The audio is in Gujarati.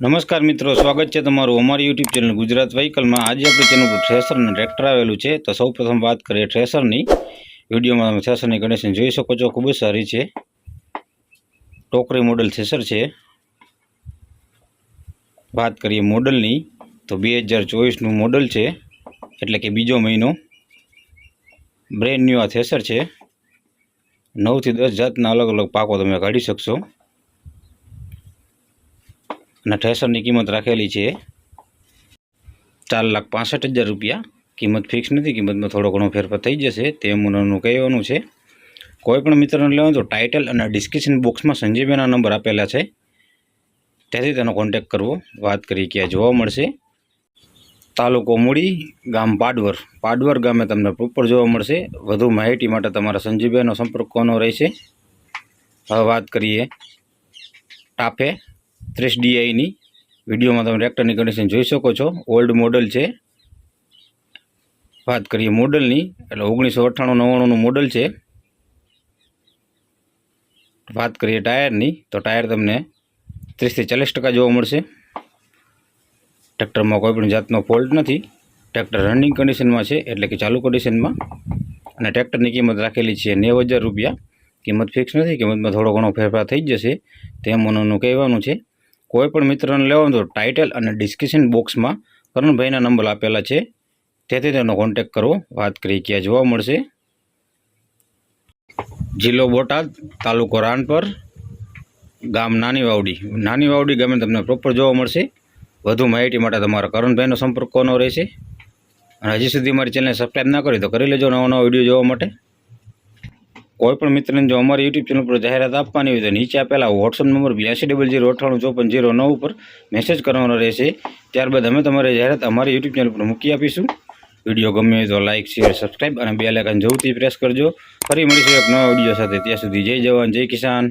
નમસ્કાર મિત્રો, સ્વાગત છે તમારું અમારી યુટ્યુબ ચેનલ ગુજરાત વ્હીકલમાં. આજે આપણે ચેનલ પર થ્રેસર ટ્રેક્ટર આવેલું છે. તો સૌ વાત કરીએ થ્રેસરની વિડીયોમાં તમે થ્રેસરની કન્ડિશન જોઈ શકો છો. ખૂબ જ સારી છે. ટોકરી મોડલ થ્રેસર છે. વાત કરીએ મોડલની તો બે હજાર ચોવીસનું મોડલ છે. એટલે કે બીજો મહિનો. બ્રેન્ડ ન્યૂ આ થ્રેસર છે. નવથી દસ જાતના અલગ અલગ પાકો તમે કાઢી શકશો. અને થ્રેસરની કિંમત રાખેલી છે. ચાર લાખ પાસઠ હજાર રૂપિયા. કિંમત ફિક્સ નથી, કિંમતમાં થોડો ઘણો ફેરફાર થઈ જશે, તે મુનાનું કહેવાનું છે. કોઈપણ મિત્રને લેવાનું તો ટાઇટલ અને ડિસ્ક્રિપ્શન બોક્સમાં સંજીવના નંબર આપેલા છે. ત્યાંથી તેનો કોન્ટેક્ટ કરવો. વાત કરી ક્યાં જોવા મળશે. તાલુકો મૂડી, ગામ પાડવર. પાડવર ગામે તમને પ્રોપર જોવા મળશે. વધુ માહિતી માટે તમારા સંજીવભાઈનો સંપર્ક કોનો રહેશે? હવે વાત કરીએ. ટાફે. ત્રીસ ડીઆઈની વિડીયોમાં તમે ટ્રેક્ટરની કન્ડિશન જોઈ શકો છો. ઓલ્ડ મોડલ છે. વાત કરીએ મોડલની એટલે ઓગણીસો અઠ્ઠાણું નવ્વાણુંનું મોડલ છે. વાત કરીએ ટાયરની તો ટાયર તમને ત્રીસથી ચાલીસ ટકા જોવા મળશે. ટ્રેક્ટરમાં કોઈ પણ જાતનો ફોલ્ટ નથી. ટ્રેક્ટર રનિંગ કન્ડિશનમાં છે, એટલે કે ચાલુ કન્ડિશનમાં અને ટ્રેક્ટરની કિંમત રાખેલી છે નેવ હજાર રૂપિયા. કિંમત ફિક્સ નથી, કિંમતમાં થોડો ઘણો ફેરફાર થઈ જશે. તેમ મનોનું કહેવાનું છે. કોઈ પણ મિત્રને લેવાનું તો ટાઇટલ અને ડિસ્ક્રિપ્શન બોક્સમાં કરણભાઈના નંબર આપેલા છે. તેથી તેનો કોન્ટેક કરવો, વાત કરી ક્યાં જોવા મળશે. જિલ્લો બોટાદ, તાલુકો રાનપર, ગામ નાની વાવડી નાની વાવડી ગામે તમને પ્રોપર જોવા મળશે. વધુ માહિતી માટે તમારા કરણભાઈનો સંપર્ક કોનો રહેશે. અને હજી સુધી મારી ચેનલને સબસ્ક્રાઈબ ના કરી તો કરી લેજો નવો નવો વીડિયો જોવા માટે. કોઈ પણ મિત્રને જો અમારી યુટ્યુબ ચેનલ પર જાહેરાત આપવાની હોય તો નીચે આપેલા વોટ્સઅપ નંબર બ્યાસી ડબલ જીરો અઠ્ઠાણું ચોપન જીરો નવ ઉપર મેસેજ કરવાનો રહેશે. ત્યારબાદ અમે તમારી જાહેરાત અમારી યુટ્યુબ ચેનલ પર મૂકી આપીશું. વીડિયો ગમે તો લાઇક શેર સબસ્ક્રાઈબ અને બે લાઇકન જરૂરથી પ્રેસ કરજો. ફરી મળીશું એક નવા વીડિયો સાથે. ત્યાં સુધી જય જવાન, જય કિસાન.